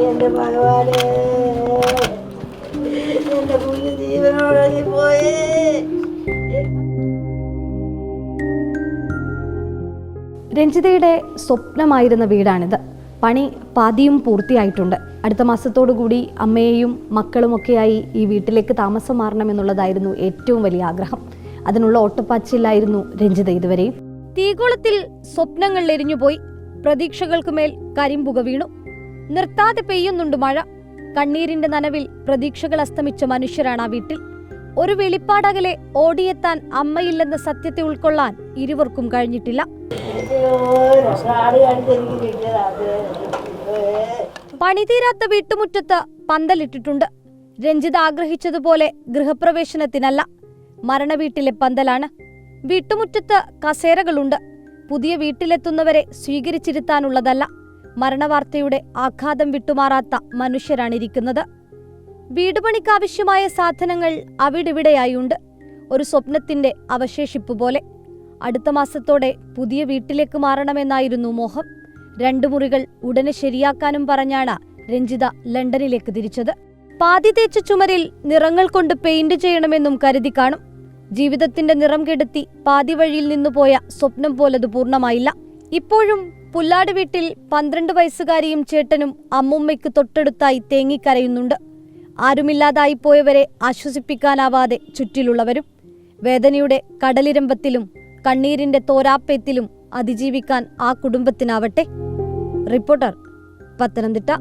എന്റെ ഭഗവാനെ എന്റെ ജീവനോടങ്ങി പോയേ രഞ്ജിതയുടെ സ്വപ്നമായിരുന്ന വീടാണിത്. പണി പാതിയും പൂർത്തിയായിട്ടുണ്ട്. അടുത്ത മാസത്തോടുകൂടി അമ്മയെയും മക്കളുമൊക്കെയായി ഈ വീട്ടിലേക്ക് താമസം മാറണമെന്നുള്ളതായിരുന്നു ഏറ്റവും വലിയ ആഗ്രഹം. അതിനുള്ള ഓട്ടപ്പാച്ചിലായിരുന്നു രഞ്ജിത ഇതുവരെയും. തീകോളത്തിൽ സ്വപ്നങ്ങൾ എരിഞ്ഞുപോയി. പ്രതീക്ഷകൾക്കു മേൽ കരിമ്പുക വീണു. നിർത്താതെ പെയ്യുന്നുണ്ട് മഴ. കണ്ണീരിന്റെ നനവിൽ പ്രതീക്ഷകൾ അസ്തമിച്ച മനുഷ്യരാണ് ആ വീട്ടിൽ. ഒരു വെളിപ്പാടകലെ ഓടിയെത്താൻ അമ്മയില്ലെന്ന സത്യത്തെ ഉൾക്കൊള്ളാൻ ഇരുവർക്കും കഴിഞ്ഞിട്ടില്ല. പണിതീരാത്ത വീട്ടുമുറ്റത്ത് പന്തലിട്ടിട്ടുണ്ട്. രഞ്ജിത് ആഗ്രഹിച്ചതുപോലെ ഗൃഹപ്രവേശനത്തിനല്ല. മരണവീട്ടിലെ പന്തലാണ്. വീട്ടുമുറ്റത്ത് കസേരകളുണ്ട്. പുതിയ വീട്ടിലെത്തുന്നവരെ സ്വീകരിച്ചിരുത്താനുള്ളതല്ല മരണവാർത്തയുടെ ആഘാതം വിട്ടുമാറാത്ത മനുഷ്യരാണിരിക്കുന്നത്. വീടുപണിക്കാവശ്യമായ സാധനങ്ങൾ അവിടിവിടെയായുണ്ട്. ഒരു സ്വപ്നത്തിന്റെ അവശേഷിപ്പ് പോലെ അടുത്ത മാസത്തോടെ പുതിയ വീട്ടിലേക്ക് മാറണമെന്നായിരുന്നു മോഹം. രണ്ടു മുറികൾ ഉടനെ ശരിയാക്കാനും പറഞ്ഞാണ് രഞ്ജിത ലണ്ടനിലേക്ക് തിരിച്ചത്. പാതി തേച്ച ചുമരിൽ നിറങ്ങൾ കൊണ്ട് പെയിന്റ് ചെയ്യണമെന്നും കരുതി കാണും. ജീവിതത്തിന്റെ നിറം കെടുത്തി പാതിവഴിയിൽ നിന്നുപോയ സ്വപ്നം പോലത് പൂർണമായില്ല. ഇപ്പോഴും പുല്ലാട് വീട്ടിൽ പന്ത്രണ്ട് വയസ്സുകാരിയും ചേട്ടനും അമ്മുമ്മയ്ക്ക് തൊട്ടടുത്തായി തേങ്ങിക്കരയുന്നുണ്ട്. ആരുമില്ലാതായി പോയവരെ ആശ്വസിപ്പിക്കാനാവാതെ ചുറ്റിലുള്ളവരും വേദനയുടെ കടലിരമ്പത്തിലും കണ്ണീരിന്റെ തോരാപ്പേത്തിലും അതിജീവിക്കാൻ ആ കുടുംബത്തിനാവട്ടെ. റിപ്പോർട്ടർ പത്തനംതിട്ട.